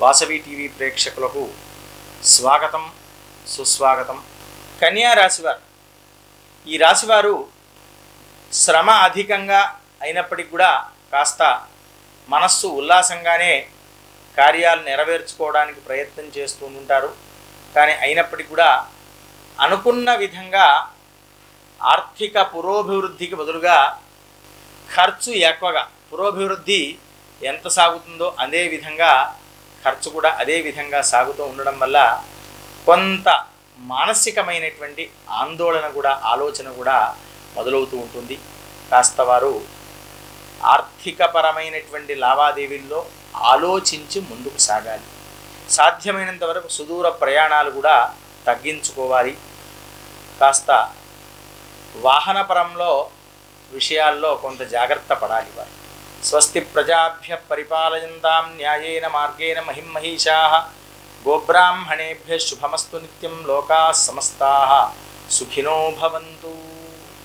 Vasavi TV ప్రేక్షకులకు స్వాగతం సుస్వాగతం. కన్యా రాశివారు. ఈ రాశివారు శ్రమ అధికంగా అయినప్పటికి కూడా కాస్త మనస్సు ఉల్లాసంగానే కార్యాలు నెరవేర్చుకోవడానికి ప్రయత్నం చేస్తూ ఉంటారు. కానీ అయినప్పటికీ కూడా అనుకున్న విధంగా ఆర్థిక పురోభివృద్ధికి బదులుగా ఖర్చు ఎక్కువగా పురోభివృద్ధి ఎంత సాగుతుందో అదే విధంగా ఖర్చు కూడా అదే విధంగా సాగుతూ ఉండడం వల్ల కొంత మానసికమైనటువంటి ఆందోళన కూడా ఆలోచన కూడా మొదలవుతూ ఉంటుంది. కాస్త వారు ఆర్థికపరమైనటువంటి లావాదేవీల్లో ఆలోచించి ముందుకు సాగాలి. సాధ్యమైనంత వరకు సుదూర ప్రయాణాలు కూడా తగ్గించుకోవాలి. కాస్త వాహనపరంలో విషయాల్లో కొంత జాగ్రత్త పడాలి వారు. స్వస్తి ప్రజాభ్య పరిపాలయంతాం న్యాయేన మార్గేణ మహిమహీషా గోబ్రాహ్మణేభ్య శుభమస్తు నిత్యం లోకా సమస్తా. సుఖినో భవంతు.